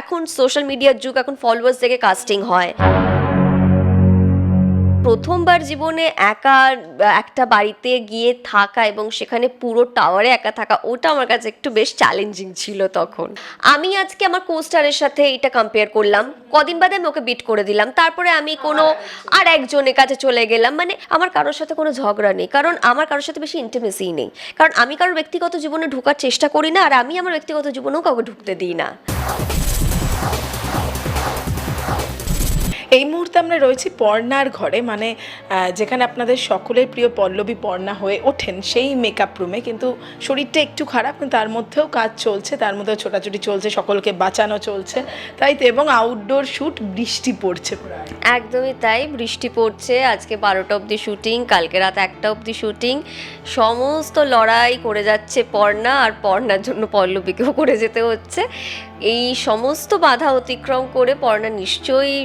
এখন সোশ্যাল মিডিয়ার যুগ, এখন ফলোয়ার্স থেকে কাস্টিং হয়। প্রথমবার জীবনে একা, একটা বাড়িতে গিয়ে থাকা এবং সেখানে পুরো টাওয়ারে একা থাকা, ওটা আমার কাছে একটু বেশ চ্যালেঞ্জিং ছিল তখন। আমি আজকে আমার কোস্টারের সাথে এটা কম্পেয়ার করলাম। কদিন বাদে আমি ওকে বিট করে দিলাম। তারপরে আমি কোনো আর একজনের কাছে চলে গেলাম। মানে আমার কারোর সাথে কোনো ঝগড়া নেই। কারণ আমার কারোর সাথে বেশি ইন্টিমেসি নেই। কারণ আমি কারোর ব্যক্তিগত জীবনে ঢোকার চেষ্টা করি না। আর আমি আমার ব্যক্তিগত জীবনেও কাউকে ঢুকতে দিই না। এই মুহূর্তে আমরা রয়েছি পর্ণার ঘরে মানে যেখানে আপনাদের সকলের প্রিয় পল্লবী পর্ণা হয়ে ওঠেন সেই মেকআপ রুমে কিন্তু শরীরটা একটু খারাপ, কিন্তু তার মধ্যেও কাজ চলছে, তার মধ্যেও ছোটাছুটি চলছে, সকলকে বাঁচানো চলছে। তাই তো, এবং আউটডোর শ্যুট বৃষ্টি পড়ছে একদমই তাই, বৃষ্টি পড়ছে, আজকে বারোটা অবধি শুটিং কালকে রাত একটা অবধি শুটিং সমস্ত লড়াই করে যাচ্ছে পর্ণা, আর পর্ণার জন্য পল্লবীকেও করে যেতে হচ্ছে। এই সমস্ত বাধা অতিক্রম করে পর্ণা নিশ্চয়ই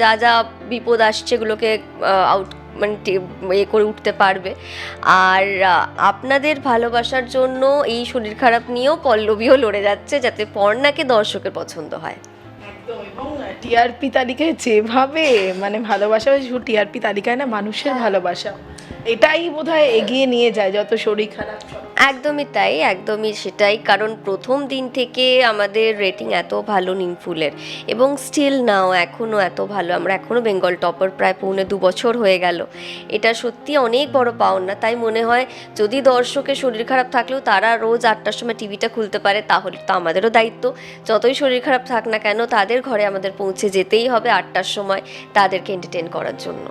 যা যা বিপদ আসছে এগুলোকে আউট মানে এ করে উঠতে পারবে। আর আপনাদের ভালোবাসার জন্য এই শরীর খারাপ নিয়েও পল্লবীও লড়ে যাচ্ছে যাতে পর্ণাকে দর্শকের পছন্দ হয়। টিআরপি তালিকায় যেভাবে মানে ভালোবাসা টিআরপি তালিকায় না, মানুষের ভালোবাসা। এটাই বোধহয় এগিয়ে নিয়ে যায়, যত শরীর খারাপ একদমই তাই, একদমই সেটাই, কারণ প্রথম দিন থেকে আমাদের রেটিং এত ভালো নিমফুলের, এবং স্টিল নাও এখনও এত ভালো, আমরা এখনও বেঙ্গল টপার প্রায় পৌনে দু বছর হয়ে গেল। এটা সত্যি অনেক বড় পাওনা, তাই মনে হয় যদি দর্শকের শরীর খারাপ থাকলেও তারা রোজ আটটার সময় টিভিটা খুলতে পারে, তাহলে তো আমাদেরও দায়িত্ব। যতই শরীর খারাপ থাক না কেন, তাদের ঘরে আমাদের পৌঁছে যেতেই হবে আটটার সময় তাদেরকে এন্টারটেন করার জন্য।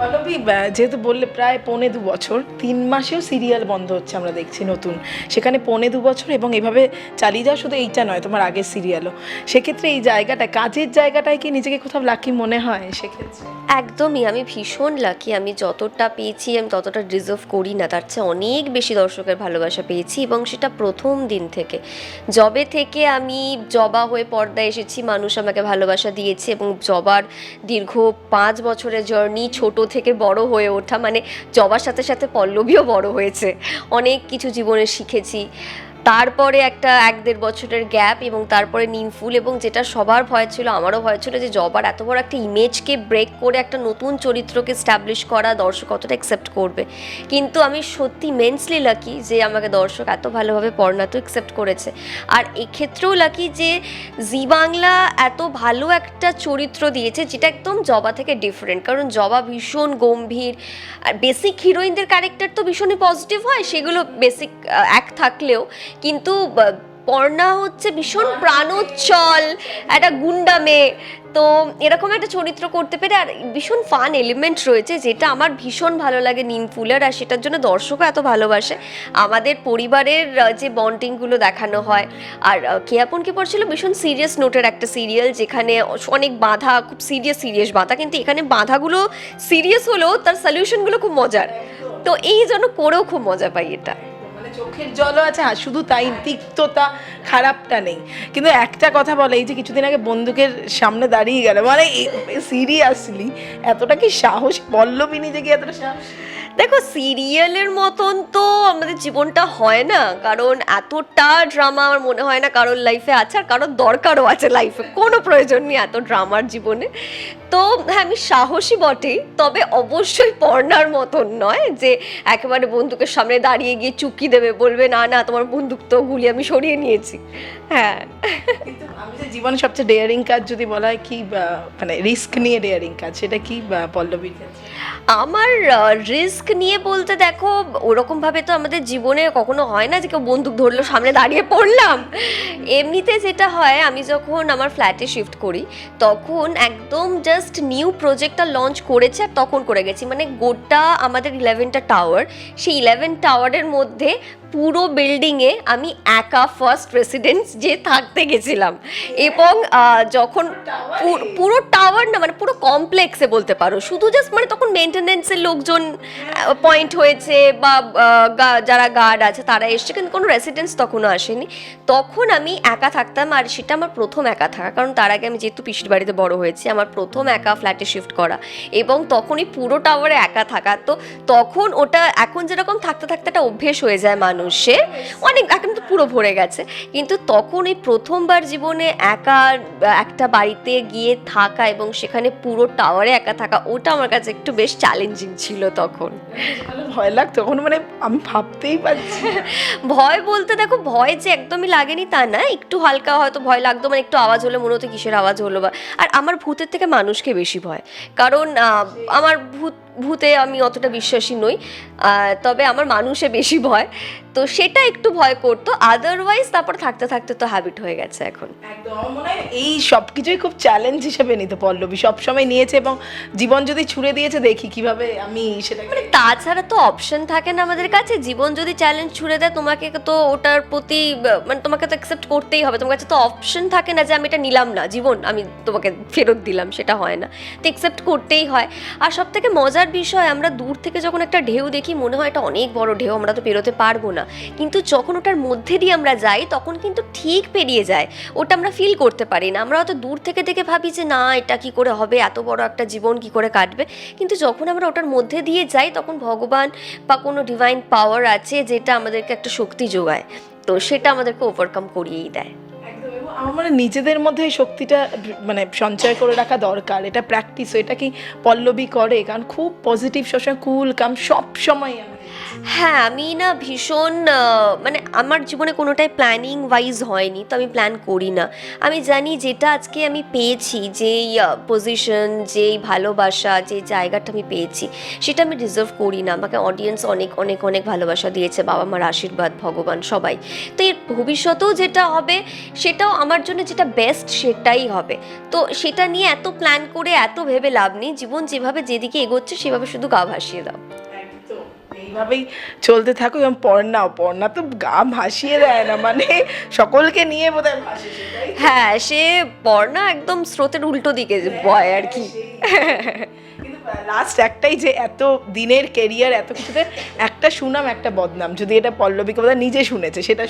পল্লবী যেহেতু বললে প্রায় পৌনে দু বছর, তিন মাসেও সিরিয়াল বন্ধ হচ্ছে আমরা দেখছি নতুন। সেখানে পৌনে দু বছর এবং এভাবে চালিয়ে যাওয়া শুধু এইটা নয়, তোমার আগের সিরিয়ালও। সেক্ষেত্রে এই জায়গাটা, কাজের জায়গাটায় কি নিজেকে কোথাও লাকি মনে হয় সেক্ষেত্রে? একদমই, আমি ভীষণ লাকি আমি যতটা পেয়েছি, আমি ততটা ডিজার্ভ করি না। তার চেয়ে অনেক বেশি দর্শকের ভালোবাসা পেয়েছি এবং সেটা প্রথম দিন থেকে। জবে থেকে আমি জবা হয়ে পর্দায় এসেছি, মানুষ আমাকে ভালোবাসা দিয়েছে এবং জবার দীর্ঘ পাঁচ বছরের জার্নি ছোট থেকে বড় হয়ে ওঠা মানে জবার সাথে সাথে পল্লবীও বড় হয়েছে। অনেক কিছু জীবনে শিখেছি। তারপরে একটা এক দেড় বছরের গ্যাপ এবং তারপরে নিমফুল এবং যেটা সবার ভয় ছিল, আমারও ভয় ছিল যে জবার এত বড় একটা ইমেজকে ব্রেক করে একটা নতুন চরিত্রকে স্ট্যাবলিশ করা দর্শক কতটা অ্যাকসেপ্ট করবে। কিন্তু আমি সত্যি মেন্সলি লাকি যে আমাকে দর্শক এত ভালোভাবে পড়নাতে অ্যাকসেপ্ট করেছে। আর এক্ষেত্রেও লাকি যে জি বাংলা এত ভালো একটা চরিত্র দিয়েছে যেটা একদম জবা থেকে ডিফারেন্ট কারণ জবা ভীষণ গম্ভীর, আর বেসিক হিরোইনদের ক্যারেক্টার তো ভীষণই পজিটিভ হয়, সেগুলো বেসিক এক থাকলেও। কিন্তু পর্ণা হচ্ছে ভীষণ প্রাণোচ্ছল একটা গুন্ডা মেয়ে। তো এরকম একটা চরিত্র করতে পেরে আর ভীষণ ফান এলিমেন্ট রয়েছে যেটা আমার ভীষণ ভালো লাগে নিমফুলের আর সেটার জন্য দর্শকও এত ভালোবাসে। আমাদের পরিবারের যে বন্ডিংগুলো দেখানো হয়। আর আহ, কে পড়ছিল? ভীষণ সিরিয়াস নোটের একটা সিরিয়াল যেখানে অনেক বাধা খুব সিরিয়াস সিরিয়াস বাধা। কিন্তু এখানে বাধাগুলো সিরিয়াস হলেও তার সলিউশনগুলো খুব মজার। তো এই জন্য করেও খুব মজা পাই এটা। চোখের জলও আছে আর শুধু তাই তিক্ততা খারাপটা নেই। কিন্তু একটা কথা বলে এই যে কিছুদিন আগে বন্দুকের সামনে দাঁড়িয়ে গেল মানে সিরিয়াসলি এতটা কি সাহস পল্লবিনী যে কি এতটা সাহস? দেখো সিরিয়ালের মতন তো আমাদের জীবনটা হয় না। কারণ এতটা ড্রামা আমার মনে হয় না কারোর লাইফে আছে আর কারোর দরকারও আছে লাইফে কোনো প্রয়োজন নেই এত ড্রামার জীবনে। তো হ্যাঁ আমি সাহসী বটেই তবে অবশ্যই পড়নার মতন নয় যে একেবারে বন্দুকের সামনে দাঁড়িয়ে গিয়ে চুকি দেবে বলবে না না তোমার বন্দুক তো গুলি আমি সরিয়ে নিয়েছি। হ্যাঁ। আমি যে জীবনে সবচেয়ে ডেয়ারিং কাজ যদি বলা হয় কি মানে রিস্ক নিয়ে ডেয়ারিং কাজ সেটা কি পল্লবীর? আমার রিস্ক নিয়ে বলতে দেখো ওরকমভাবে তো আমাদের জীবনে কখনো হয় না যে কেউ বন্দুক ধরলো, সামনে দাঁড়িয়ে পড়লাম। এমনিতে যেটা হয়, আমি যখন আমার ফ্ল্যাটে শিফট করি, তখন একদম জাস্ট নিউ প্রজেক্টটা লঞ্চ করেছে আর তখন করে গেছি। মানে গোটা আমাদের ইলেভেনটা টাওয়ার সেই ইলেভেন টাওয়ারের মধ্যে পুরো বিল্ডিংয়ে আমি একা ফার্স্ট রেসিডেন্স যে থাকতে গেছিলাম। এবং যখন পুরো টাওয়ার না মানে পুরো কমপ্লেক্সে বলতে পারো। শুধু জাস্ট মানে তখন মেনটেনেন্সের লোকজন পয়েন্ট হয়েছে বা যারা গার্ড আছে তারা এসছে, কিন্তু কোনো রেসিডেন্স তখনও আসেনি। তখন আমি একা থাকতাম আর সেটা আমার প্রথম একা থাকা। কারণ তার আগে আমি যেহেতু পিসির বাড়িতে বড় হয়েছি, আমার প্রথম একা ফ্ল্যাটে শিফট করা। এবং তখনই পুরো টাওয়ারে একা থাকা। তো তখন ওটা, এখন যেরকম থাকতে থাকতে একটা অভ্যেস হয়ে যায় মানুষ। মানুষের অনেক এখন তো পুরো ভরে গেছে। কিন্তু তখন এই প্রথমবার জীবনে একা একটা বাড়িতে গিয়ে থাকা এবং সেখানে পুরো টাওয়ারে একা থাকা ওটা আমার কাছে একটু বেশ চ্যালেঞ্জিং ছিল তখন। ভয় লাগতো তখন মানে আমি ভাবতেই পারছি ভয় বলতে দেখো ভয় যে একদমই লাগেনি তা না একটু হালকা হয়তো ভয় লাগতো মানে একটু আওয়াজ হলে মনে হতো কিসের আওয়াজ হলো বা। আর আমার ভূতের থেকে মানুষকে বেশি ভয়। কারণ আমার ভূত ভূতে আমি অতটা বিশ্বাসী নই তবে আমার মানুষে বেশি ভয়। তো সেটা একটু ভয় করতো আদারওয়াইজ তারপর থাকতে থাকতে তো হ্যাবিট হয়ে গেছে এখন। এই সব কিছুই খুব চ্যালেঞ্জ হিসেবে নিতে পল্লবী সবসময় নিয়েছে এবং জীবন যদি ছুড়ে দিয়েছে দেখি কীভাবে আমি সেটা মানে তাছাড়া তো অপশন থাকে না আমাদের কাছে জীবন যদি চ্যালেঞ্জ ছুড়ে দেয় তোমাকে তো ওটার প্রতি মানে তোমাকে তো অ্যাকসেপ্ট করতেই হবে তোমার কাছে তো অপশন থাকে না যে আমি এটা নিলাম না জীবন আমি তোমাকে ফেরত দিলাম সেটা হয় না। তো অ্যাকসেপ্ট করতেই হয়। আর সব থেকে মজার বিষয়, আমরা দূর থেকে যখন একটা ঢেউ দেখি, মনে হয় এটা অনেক বড় ঢেউ, আমরা তো পেরোতে পারব না। কিন্তু যখন ওটার মধ্যে দিয়ে আমরা যাই, তখন কিন্তু ঠিক পেরিয়ে যায়। ওটা আমরা ফিল করতে পারি না। আমরা অত দূর থেকে দেখে ভাবি যে, না, এটা কি করে হবে? এত বড় একটা জীবন কি করে কাটবে? কিন্তু যখন আমরা ওটার মধ্যে দিয়ে যাই, তখন ভগবান বা কোনো ডিভাইন পাওয়ার আছে, যেটা আমাদেরকে একটা শক্তি যোগায়। তো সেটা আমাদেরকে ওভারকাম করিয়েই দেয়। আমার মনে নিজেদের মধ্যে এই শক্তিটা মানে সঞ্চয় করে রাখা দরকার। এটা প্র্যাকটিস এটা কি পল্লবী করে? কারণ খুব পজিটিভ সবসময় কুল কাম সব সময় হ্যাঁ আমি না ভীষণ মানে আমার জীবনে কোনোটাই প্ল্যানিং ওয়াইজ হয়নি, তো আমি প্ল্যান করি না। আমি জানি যেটা আজকে আমি পেয়েছি, যেই পজিশন যেই ভালোবাসা যে জায়গাটা আমি পেয়েছি, সেটা আমি ডিজার্ভ করি না। আমাকে অডিয়েন্স অনেক অনেক অনেক ভালোবাসা দিয়েছে, বাবা মার আশীর্বাদ, ভগবান, সবাই। তো এর ভবিষ্যতেও যেটা হবে, সেটাও আমার জন্য যেটা বেস্ট সেটাই হবে। তো সেটা নিয়ে এত প্ল্যান করে, এত ভেবে লাভ নেই। জীবন যেভাবে যেদিকে এগোচ্ছে, সেভাবে শুধু গা ভাসিয়ে দাও। এইভাবেই চলতে থাকো এবং পড়নাও। পড়না তো গা ভাসিয়ে দেয় না মানে সকলকে নিয়ে বোধহয় হয় হ্যাঁ সে পর্না একদম স্রোতের উল্টো দিকে বয় আর কি। লাস্ট একটাই যে এত দিনের কেরিয়ার এত কিছুতে একটা সুনাম একটা বদনাম। যদি এটা পল্লবী বোধহয় নিজে শুনেছে সেটা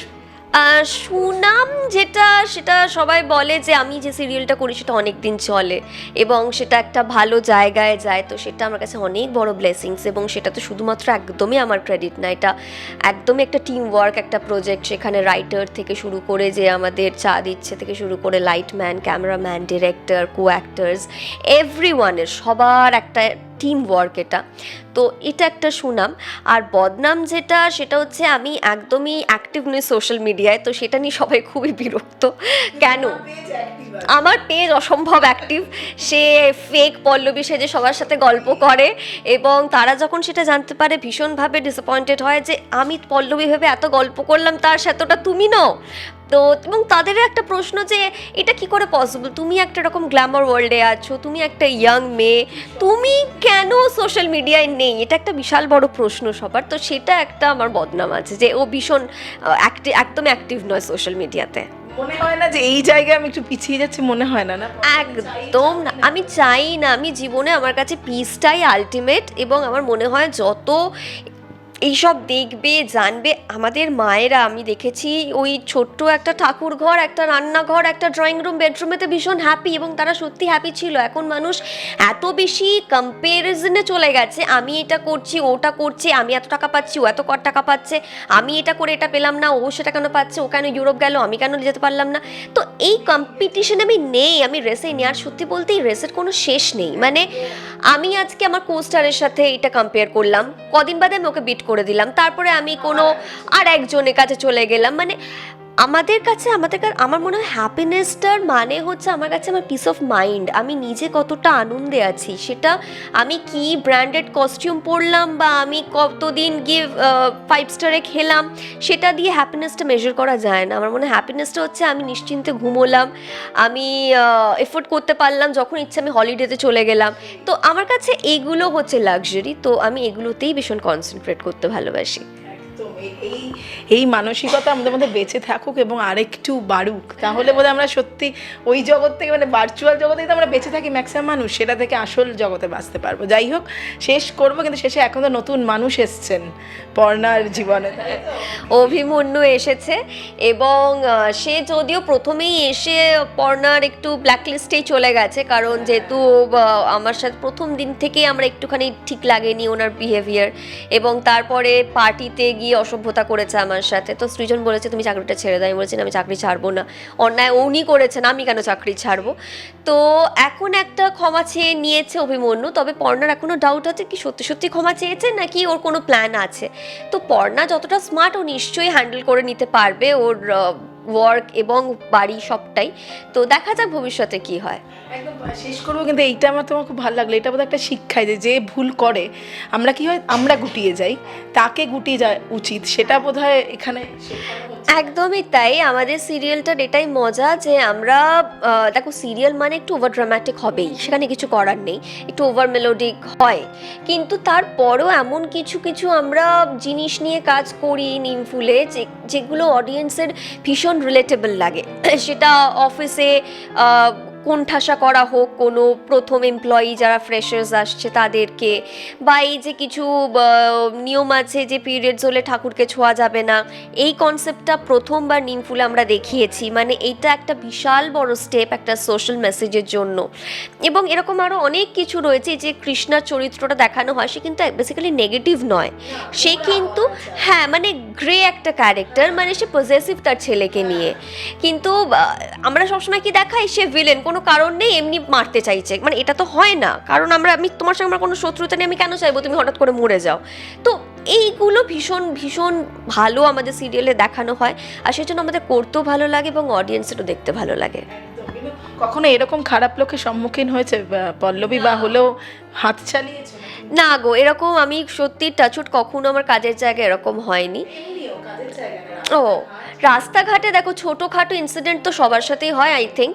সুনাম যেটা, সেটা সবাই বলে যে আমি যে সিরিয়ালটা করি, সেটা অনেক দিন চলে এবং সেটা একটা ভালো জায়গায় যায়। তো সেটা আমার কাছে অনেক বড় ব্লেসিংস এবং সেটা তো শুধুমাত্র একদমই আমার ক্রেডিট না। এটা একদমই একটা টিম ওয়ার্ক একটা প্রজেক্ট সেখানে রাইটার থেকে শুরু করে যে আমাদের চা দিচ্ছে থেকে শুরু করে lightman cameraman director co actors every ওয়ানের সবার একটা টিম ওয়ার্ক এটা। তো এটা একটা সুনাম। আর বদনাম যেটা সেটা হচ্ছে আমি একদমই অ্যাক্টিভ নই সোশ্যাল মিডিয়ায় তো সেটা নিয়ে সবাই খুবই বিরক্ত। কেন? আমার পেজ অসম্ভব অ্যাক্টিভ সে ফেক পল্লবী সেজে সবার সাথে গল্প করে এবং তারা যখন সেটা জানতে পারে ভীষণভাবে ডিসঅ্যাপয়েন্টেড হয় যে আমি পল্লবী ভেবে এত গল্প করলাম তার সাথে ওটা তুমি নও? তো এবং তাদেরও একটা প্রশ্ন যে এটা কি করে পসিবল তুমি একটা রকম গ্ল্যামার ওয়ার্ল্ডে আছো তুমি একটা ইয়াং মেয়ে তুমি কেন সোশ্যাল মিডিয়ায় নেই? এটা একটা বিশাল বড় প্রশ্ন সবার। তো সেটা একটা আমার বদনাম আছে যে ও ভীষণ একদম অ্যাক্টিভ নয় সোশ্যাল মিডিয়াতে মনে হয় না যে এই জায়গায় আমি একটু পিছিয়ে যাচ্ছি মনে হয় না না? একদম না আমি চাই না আমি জীবনে আমার কাছে পিসটাই আলটিমেট এবং আমার মনে হয় যত এইসব দেখবে, জানবে, আমাদের মায়েরা, আমি দেখেছি ওই ছোট্ট একটা ঠাকুর ঘর একটা রান্নাঘর, একটা ড্রয়িং রুম বেডরুমেতে ভীষণ হ্যাপি এবং তারা সত্যি হ্যাপি ছিল। এখন মানুষ এত বেশি কম্পারিজনে চলে গেছে, আমি এটা করছি, ওটা করছে, আমি এত টাকা পাচ্ছি, ও এত কর টাকা পাচ্ছে, আমি এটা করে এটা পেলাম না, ও সেটা কেন পাচ্ছে, ও কেন ইউরোপ গেল, আমি কেন যেতে পারলাম না? তো এই কম্পিটিশন আমি নেই, আমি রেসে নেই, আর সত্যি বলতে এই রেসের কোনো শেষ নেই। মানে আমি আজকে আমার কোস্টারের সাথে এটা কম্পেয়ার করলাম, কদিন বাদে আমি ওকে বিট করে দিলাম। তারপরে আমি কোনো আর একজনের কাছে চলে গেলাম। মানে আমাদের কাছে, আমাদের আমার মনে হয় হ্যাপিনেসটার মানে হচ্ছে আমার কাছে আমার পিস অফ মাইন্ড আমি নিজে কতটা আনন্দে আছি, সেটা আমি কি ব্র্যান্ডেড কস্টিউম পরলাম বা আমি কতদিন গিয়ে ফাইভ স্টারে খেলাম, সেটা দিয়ে হ্যাপিনেসটা মেজার করা যায় না। আমার মনে হয় হ্যাপিনেসটা হচ্ছে আমি নিশ্চিন্তে ঘুমোলাম, আমি এফোর্ট করতে পারলাম, যখন ইচ্ছে আমি হলিডেতে চলে গেলাম। তো আমার কাছে এইগুলো হচ্ছে লাক্সারি তো আমি এগুলোতেই ভীষণ কনসেন্ট্রেট করতে ভালোবাসি। এই- এই মানসিকতা আমাদের মধ্যে বেঁচে থাকুক এবং আরেকটু বাড়ুক। তাহলে বোধহয় আমরা সত্যি ওই জগৎ থেকে মানে ভার্চুয়াল জগতে তো আমরা বেঁচে থাকি ম্যাক্সিমাম মানুষ, সেটা থেকে আসল জগতে বাঁচতে পারব। যাই হোক, শেষ করব, কিন্তু শেষে এখন তো নতুন মানুষ এসছেন পর্ণার জীবনে। অভিমন্যু এসেছে এবং সে যদিও প্রথমেই এসে পর্নার একটু ব্ল্যাকলিস্টেই চলে গেছে, কারণ যেহেতু আমার সাথে প্রথম দিন থেকেই আমরা একটুখানি ঠিক লাগেনি ওনার বিহেভিয়ার এবং তারপরে পার্টিতে গিয়ে অসভ্যতা করেছে আমার সাথে। তো সৃজন বলেছে, তুমি চাকরিটা ছেড়ে দাও। আমি বলেছি আমি চাকরি ছাড়বো না। অন্যায় উনি করেছেন, আমি কেন চাকরি ছাড়বো? তো এখন একটা ক্ষমা চেয়ে নিয়েছে অভিমন্যু, তবে পর্ণার এখনও ডাউট আছে কি সত্যি সত্যি ক্ষমা চেয়েছে, নাকি ওর কোনো প্ল্যান আছে? তো পর্ণা যতটা স্মার্ট ও নিশ্চয়ই হ্যান্ডেল করে নিতে পারবে ওর ওয়ার্ক এবং বাড়ি সবটাই। তো দেখা যাক ভবিষ্যতে কি হয়। শেষ করব, কিন্তু এইটা আমার তোমার খুব ভালো লাগল। এটা বোধহয় একটা শিক্ষায় যে যে ভুল করে, আমরা কি হয়, আমরা গুটিয়ে যাই, তাকে গুটিয়ে যাওয়া উচিত, সেটা বোধহয় এখানে একদমই তাই। আমাদের সিরিয়ালটার এটাই মজা যে, আমরা দেখো সিরিয়াল মানে একটু ওভার ড্রামাটিক হবেই, সেখানে কিছু করার নেই, একটু ওভার মেলোডিক হয়। কিন্তু তারপরও এমন কিছু কিছু আমরা জিনিস নিয়ে কাজ করি নিমফুলে যে, যেগুলো অডিয়েন্সের ভীষণ রিলেটেবল লাগে। সেটা অফিসে কোণঠাসা করা হোক, কোনো প্রথম এমপ্লয়ি যারা ফ্রেশার্স আসছে তাদেরকে, বা এই যে কিছু নিয়ম আছে যে পিরিয়ডস হলে ঠাকুরকে ছোঁয়া যাবে না, এই কনসেপ্টটা প্রথমবার নিমফুলে আমরা দেখিয়েছি। মানে এইটা একটা বিশাল বড় স্টেপ একটা সোশ্যাল মেসেজের জন্য। এবং এরকম আরও অনেক কিছু রয়েছে যে কৃষ্ণার চরিত্রটা দেখানো হয়, সে কিন্তু বেসিক্যালি নেগেটিভ নয়। সে কিন্তু হ্যাঁ মানে গ্রে একটা ক্যারেক্টার মানে সে পজেসিভ তার ছেলেকে নিয়ে। কিন্তু আমরা সবসময় কি দেখাই? সে ভিলেন কোনো কারণ নেই, এমনি মারতে চাইছে। মানে এটা তো হয় না। কারণ আমরা, আমি তোমার সঙ্গে আমার কোনো শত্রুতা নেই, আমি কেন চাইব? তুমি হঠাৎ করে মরে যাও। তো এইগুলো ভীষণ ভীষণ ভালো আমাদের সিরিয়ালে দেখানো হয়। আর সেই জন্য আমাদের করতেও ভালো লাগে এবং অডিয়েন্সেরও দেখতে ভালো লাগে। কখনো এরকম খারাপ লোকের সম্মুখীন হয়েছে পল্লবী বা হলেও হাত চালিয়েছে? না গো এরকম আমি সত্যি টাচুট কখনো আমার কাজের জায়গায় এরকম হয়নি। ও রাস্তাঘাটে দেখো ছোটোখাটো ইনসিডেন্ট তো সবার সাথেই হয় আই থিঙ্ক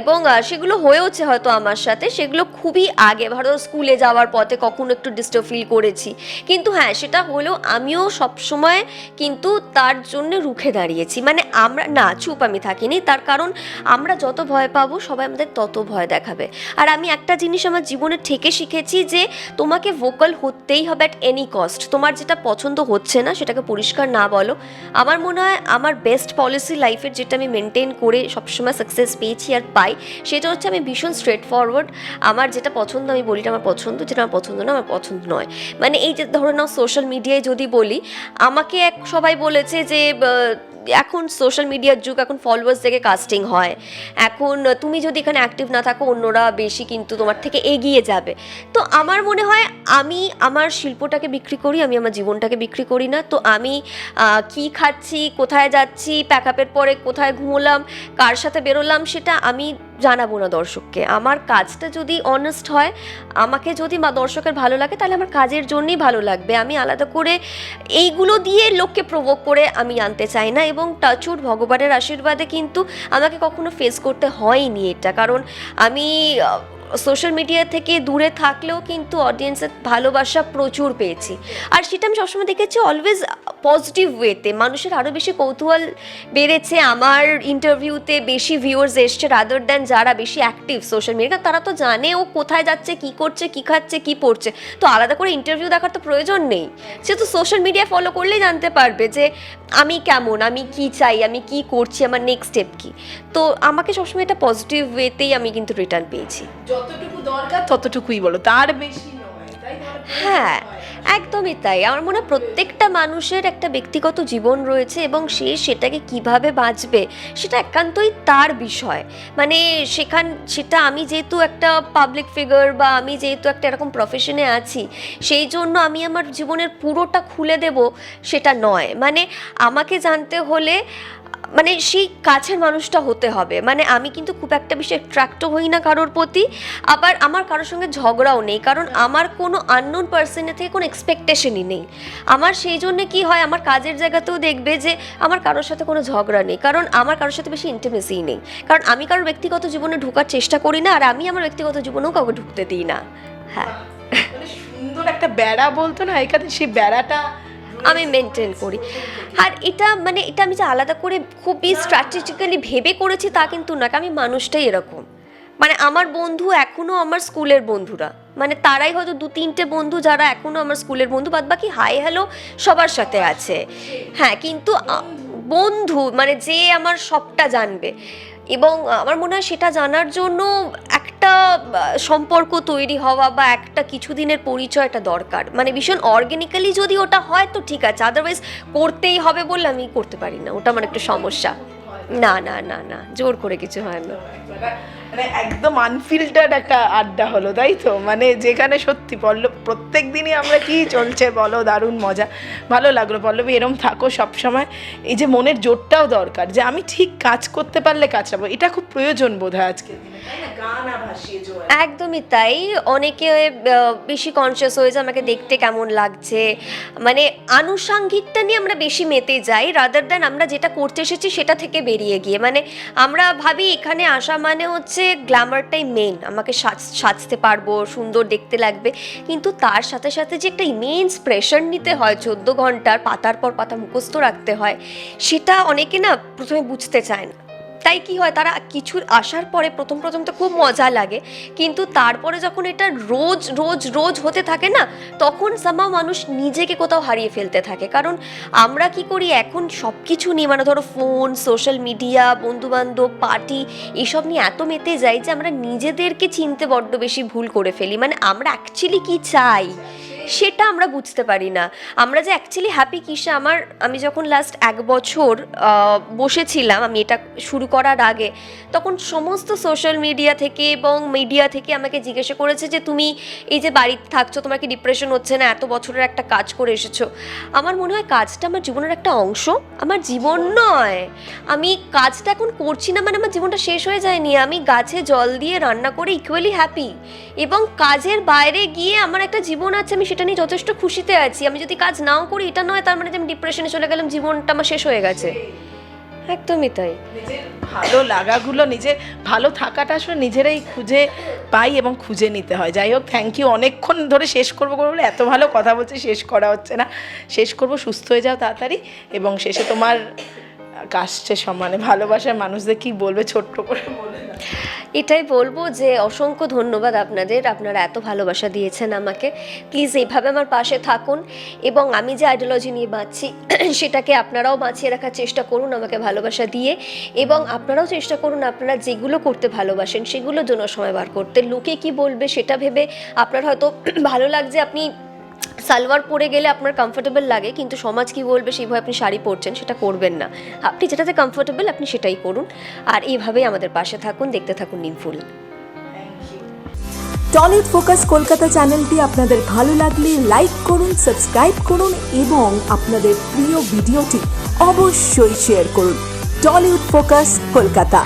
এবং সেগুলো হয়েওছে হয়তো আমার সাথে সেগুলো খুবই আগে। ভারত স্কুলে যাওয়ার পথে কখনো একটু ডিস্টার্ব ফিল করেছি। কিন্তু হ্যাঁ সেটা হলেও আমিও সবসময় কিন্তু তার জন্য রুখে দাঁড়িয়েছি। মানে আমরা না চুপ আমি থাকিনি। তার কারণ আমরা যত ভয় পাবো সবাই আমাদের তত ভয় দেখাবে। আর আমি একটা জিনিস আমার জীবনে থেকে শিখেছি যে তোমাকে ভোকাল হতেই হবে অ্যাট এনি কস্ট তোমার যেটা পছন্দ হচ্ছে না, সেটাকে পরিষ্কার না বলো। আমার মনে হয় আমার বেস্ট পলিসি লাইফের যেটা আমি মেনটেন করে সবসময় সাকসেস পেয়েছি আর পাই, সেটা হচ্ছে আমি ভীষণ স্ট্রেট ফরওয়ার্ড আমার যেটা পছন্দ আমি বলি আমার পছন্দ, যেটা আমার পছন্দ না আমার পছন্দ নয়। মানে এই যে ধরে নাও সোশ্যাল মিডিয়ায় যদি বলি, আমাকে এক সবাই বলেছে যে এখন সোশ্যাল মিডিয়ার যুগ, এখন ফলোয়ার্স থেকে কাস্টিং হয়। এখন তুমি যদি এখানে অ্যাক্টিভ না থাকো, অন্যরা বেশি কিন্তু তোমার থেকে এগিয়ে যাবে। তো আমার মনে হয় আমি আমার শিল্পটাকে বিক্রি করি, আমি আমার জীবনটাকে বিক্রি করি না। তো আমি কি খাচ্ছি, কোথায় যাচ্ছি প্যাকআপের পরে কোথায় ঘুমোলাম, কার সাথে বেরোলাম, সেটা আমি জানাব না দর্শককে। আমার কাজটা যদি অনেস্ট হয়, আমাকে যদি মা দর্শকের ভালো লাগে, তাহলে আমার কাজের জন্যই ভালো লাগবে। আমি আলাদা করে এইগুলো দিয়ে লোককে প্রভোগ করে আমি আনতে চাই না এবং টাচুর ভগবানের আশীর্বাদে কিন্তু আমাকে কখনো ফেস করতে হয়নি এটা। কারণ আমি সোশ্যাল মিডিয়া থেকে দূরে থাকলেও কিন্তু অডিয়েন্সের ভালোবাসা প্রচুর পেয়েছি। আর সেটা আমি সবসময় দেখেছি অলওয়েজ পজিটিভ ওয়েতে মানুষের আরও বেশি কৌতূহল বেড়েছে। আমার ইন্টারভিউতে বেশি ভিউয়ার্স এসছে রাদার দ্যান যারা বেশি অ্যাক্টিভ সোশ্যাল মিডিয়া তারা তো জানে ও কোথায় যাচ্ছে, কি করছে, কি খাচ্ছে, কি পড়ছে। তো আলাদা করে ইন্টারভিউ দেখার তো প্রয়োজন নেই। সে তো সোশ্যাল মিডিয়া ফলো করলেই জানতে পারবে যে আমি কেমন, আমি কি চাই, আমি কি করছি, আমার নেক্সট স্টেপ কি। তো আমাকে সবসময় এটা পজিটিভ ওয়েতেই আমি কিন্তু রিটার্ন পেয়েছি। যতটুকু দরকার ততটুকুই বলো। তার বেশি? হ্যাঁ একদমই তাই। আমার মনে হয় প্রত্যেকটা মানুষের একটা ব্যক্তিগত জীবন রয়েছে এবং সে সেটাকে কীভাবে বাঁচবে সেটা একান্তই তার বিষয়। মানে সেখান, সেটা আমি যেহেতু একটা পাবলিক ফিগার বা আমি যেহেতু একটা এরকম প্রফেশনে আছি, সেই জন্য আমি আমার জীবনের পুরোটা খুলে দেব সেটা নয়। মানে আমাকে জানতে হলে মানে সেই কাছের মানুষটা হতে হবে। মানে আমি কিন্তু খুব একটা বেশি অ্যাট্রাক্টও হই না কারোর প্রতি। আবার আমার কারোর সঙ্গে ঝগড়াও নেই। কারণ আমার কোনো আননোন পার্সনের থেকে কোনো এক্সপেকটেশনই নেই। আমার সেই জন্য কি হয়, আমার কাজের জায়গাতেও দেখবে যে আমার কারোর সাথে কোনো ঝগড়া নেই। কারণ আমার কারোর সাথে বেশি ইন্টিমেসি নেই। কারণ আমি কারোর ব্যক্তিগত জীবনে ঢোকার চেষ্টা করি না, আর আমি আমার ব্যক্তিগত জীবনেও কাউকে ঢুকতে দিই না। হ্যাঁ। মানে সুন্দর একটা বেড়া বলতো না, এখানে সেই বেড়াটা আমি মেনটেন করি। আর এটা মানে এটা আমি যে আলাদা করে খুবই স্ট্র্যাটেজিক্যালি ভেবে করেছি তা কিন্তু না আমি মানুষটাই এরকম। মানে আমার বন্ধু এখনও আমার স্কুলের বন্ধুরা। মানে তারাই হয়তো দু, তিনটে বন্ধু যারা এখনও আমার স্কুলের বন্ধু বাদ বাকি হাই হ্যালো সবার সাথে আছে। হ্যাঁ কিন্তু বন্ধু মানে যে আমার সবটা জানবে। এবং আমার মনে হয় সেটা জানার জন্য একটা সম্পর্ক তৈরি হওয়া বা একটা কিছু কিছুদিনের পরিচয়টা দরকার। মানে ভীষণ অর্গ্যানিক্যালি যদি ওটা হয় তো ঠিক আছে আদারওয়াইজ করতেই হবে বললে আমি করতে পারি না, ওটা আমার একটা সমস্যা। না না না না, জোর করে কিছু হয় না। মানে একদম আনফিল্টার্ড একটা আড্ডা হলো, তাই তো? মানে যেখানে সত্যি পল্লব, প্রত্যেক দিনই আমরা কি চলছে বলো, দারুণ মজা। ভালো লাগল। পল্লবী, এরম থাকো সব সময় এই যে মনের জোরটাও দরকার, যে আমি ঠিক কাজ করতে পারলে কাজ পাবো এটা খুব প্রয়োজন বোধ হয় দিনে জোয়ার। একদমই তাই। অনেকে বেশি কনসিয়াস হয়ে যায় আমাকে দেখতে কেমন লাগছে। মানে আনুষাঙ্গিকটা নিয়ে আমরা বেশি মেতে যাই রাদার দ্যান আমরা যেটা করতে এসেছি সেটা থেকে বেরিয়ে গিয়ে। মানে আমরা ভাবি এখানে আসা মানে হচ্ছে গ্ল্যামারটাই মেন আমাকে সাজ- সাজতে পারব, সুন্দর দেখতে লাগবে। কিন্তু তার সাথে সাথে যে একটা ইমেন্স প্রেশার নিতে হয়, চোদ্দ ঘণ্টার পাতার পর পাতা মুখস্থ রাখতে হয়, সেটা অনেকে না প্রথমে বুঝতে চায় না। তাই কি হয়, তারা কিছুর আসার পরে প্রথম প্রথম তো খুব মজা লাগে, কিন্তু তারপরে যখন এটা রোজ রোজ রোজ হতে থাকে না, তখন সামা মানুষ নিজেকে কোথাও হারিয়ে ফেলতে থাকে। কারণ আমরা কি করি, এখন সব কিছু নিয়ে মানে ধরো ফোন সোশ্যাল মিডিয়া বন্ধুবান্ধব পার্টি এসব নিয়ে এত মেতে যাই যে আমরা নিজেদেরকে চিনতে বড্ড বেশি ভুল করে ফেলি। মানে আমরা অ্যাকচুয়ালি কি চাই? সেটা আমরা বুঝতে পারি না। আমরা যে অ্যাকচুয়ালি হ্যাপি কিসে আমার আমি যখন লাস্ট এক বছর বসেছিলাম আমি এটা শুরু করার আগে তখন সমস্ত সোশ্যাল মিডিয়া থেকে এবং মিডিয়া থেকে আমাকে জিজ্ঞাসা করেছে যে তুমি এই যে বাড়িতে থাকছো তোমার কি ডিপ্রেশন হচ্ছে না? এত বছরের একটা কাজ করে এসেছ। আমার মনে হয় কাজটা আমার জীবনের একটা অংশ আমার জীবন নয়। আমি কাজটা এখন করছি না মানে আমার জীবনটা শেষ হয়ে যায়নি। আমি গাছে জল দিয়ে রান্না করে ইকুয়ালি হ্যাপি এবং কাজের বাইরে গিয়ে আমার একটা জীবন আছে আমি সেটা নিয়ে যথেষ্ট খুশিতে আছি। আমি যদি কাজ নাও করি, এটা নয়, তার মানে যে আমি ডিপ্রেশনে চলে গেলাম, জীবনটা আমার শেষ হয়ে গেছে। একদমই তাই। ভালো লাগাগুলো নিজে ভালো থাকাটা আসলে নিজেরাই খুঁজে পাই এবং খুঁজে নিতে হয়। যাই হোক থ্যাংক ইউ অনেকক্ষণ ধরে শেষ করব করব বলে এত ভালো কথা বলছে, শেষ করা হচ্ছে না। শেষ করব, সুস্থ হয়ে যাও তাড়াতাড়ি এবং শেষে তোমার কাজটা সম্মানে, ভালোবাসার মানুষদের কি বলবে, ছোট্ট করে বলে। এটাই বলব যে অসংখ্য ধন্যবাদ আপনাদের। আপনারা এত ভালোবাসা দিয়েছেন আমাকে। প্লিজ এইভাবে আমার পাশে থাকুন এবং আমি যে আইডিওলজি নিয়ে বাঁচছি, সেটাকে আপনারাও বাঁচিয়ে রাখার চেষ্টা করুন আমাকে ভালোবাসা দিয়ে এবং আপনারাও চেষ্টা করুন আপনারা যেগুলো করতে ভালোবাসেন সেগুলোর জন্য সময় বার করতে। লোকে কি বলবে সেটা ভেবে আপনার হয়তো ভালো লাগছে, আপনি সালোয়ার পরে গেলে আপনার কমফোর্টেবল লাগে, কিন্তু সমাজ কি বলবে সেইভাবে আপনি শাড়ি পরছেন, সেটা করবেন না। আপনি যেটাতে কমফোর্টেবল আপনি সেটাই করুন। আর এইভাবেই আমাদের পাশে থাকুন, দেখতে থাকুন নিমফুল। টলিউড ফোকাস কলকাতা চ্যানেলটি আপনাদের ভালো লাগলে লাইক করুন সাবস্ক্রাইব করুন এবং আপনাদের প্রিয় ভিডিওটি অবশ্যই শেয়ার করুন। Tollywood focus Kolkata